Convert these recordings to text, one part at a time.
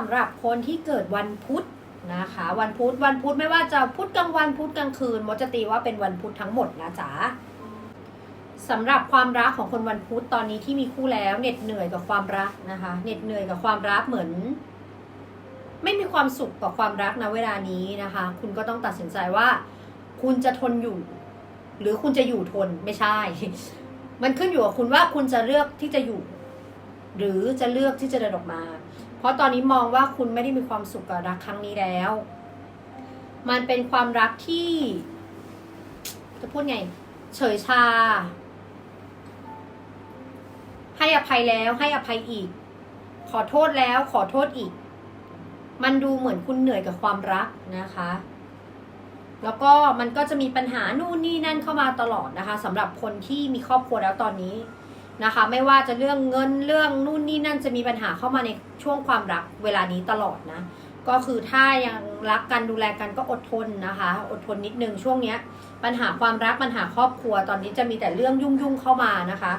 สำหรับคนที่เกิดวันพุธนะคะ วันพุธวันพุธไม่ว่าจะพุธกลางวันพุธกลางคืนมดจะตีว่าเป็นวันพุธทั้งหมดนะจ๊ะสำหรับความรักของคนวันพุธตอนนี้ที่มีคู่แล้วเหน็ดเหนื่อยกับความรักนะคะเหน็ดเหนื่อยกับความรักเหมือน ไม่มีความสุขกับความรักนะเวลานี้นะคะ คุณก็ต้องตัดสินใจว่า คุณจะทนอยู่ หรือคุณจะอยู่ทนไม่ใช่ มันขึ้นอยู่กับคุณว่าคุณจะเลือกที่จะอยู่ หรือจะเลือกที่จะเดินออกมา ราะตอนนี้มองว่าคุณไม่ได้มีความสุขกับรักครั้งนี้แล้ว มันเป็นความรักที่ จะพูดไง เฉยชา ให้อภัยแล้วให้อภัยอีก ขอโทษแล้วขอโทษอีก มันดูเหมือนคุณเหนื่อยกับความรักนะคะ แล้วก็มันก็จะมีปัญหานู่นนี่นั่นเข้ามาตลอดนะคะสำหรับคนที่มีครอบครัวแล้วตอนนี้ นะคะ ไม่ว่าจะเรื่องเงินเรื่องนู่นนี่นั่นจะมีปัญหาเข้ามาในช่วงความรักเวลานี้ตลอดนะ ก็คือถ้ายังรักกันดูแลกันก็อดทนนะคะ อดทนนิดนึงช่วงเนี้ย ปัญหาความรักปัญหาครอบครัวตอนนี้จะมีแต่เรื่องยุ่งๆเข้ามานะคะ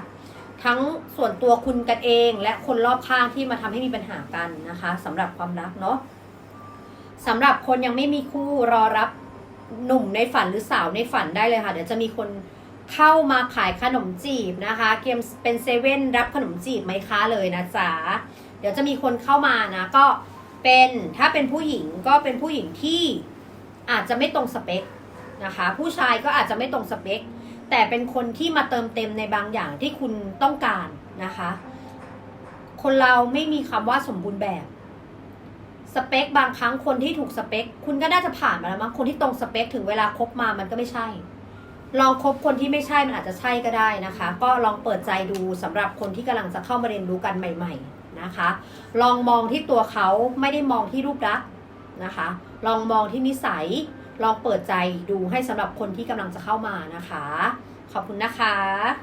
ทั้งส่วนตัวคุณกันเองและคนรอบข้างที่มาทำให้มีปัญหากันนะคะสำหรับความรักเนาะสำหรับคนยังไม่มีคู่รอรับหนุ่มในฝันหรือสาวในฝันได้เลยค่ะ เดี๋ยวจะมีคน เข้ามาขายขนมจีบนะคะเกมเป็นเซเว่นรับขนมจีบไหมคะเลยนะจ๊ะเดี๋ยวจะมีคนเข้ามานะก็เป็นถ้าเป็นผู้หญิงก็เป็นผู้หญิงที่อาจจะไม่ตรงสเปคนะคะ ผู้ชายก็อาจจะไม่ตรงสเปค แต่เป็นคนที่มาเติมเต็มในบางอย่างที่คุณต้องการนะคะ คนเราไม่มีคำว่าสมบูรณ์แบบสเปคบางครั้งคนที่ถูกสเปค คุณก็น่าจะผ่านมาแล้วมั้งคนที่ตรงสเปค ถึงเวลาคบมามันก็ไม่ใช่ ลองคบคนที่ไม่ใช่มันอาจจะใช่ก็ได้นะคะ ก็ลองเปิดใจดูสำหรับคนที่กำลังจะเข้ามาเรียนรู้กันใหม่ ๆนะคะ ลองมองที่ตัวเขาไม่ได้มองที่รูปลักษณ์นะคะ ลองมองที่นิสัย ลองเปิดใจดูให้สำหรับคนที่กำลังจะเข้ามานะคะ ขอบคุณนะคะ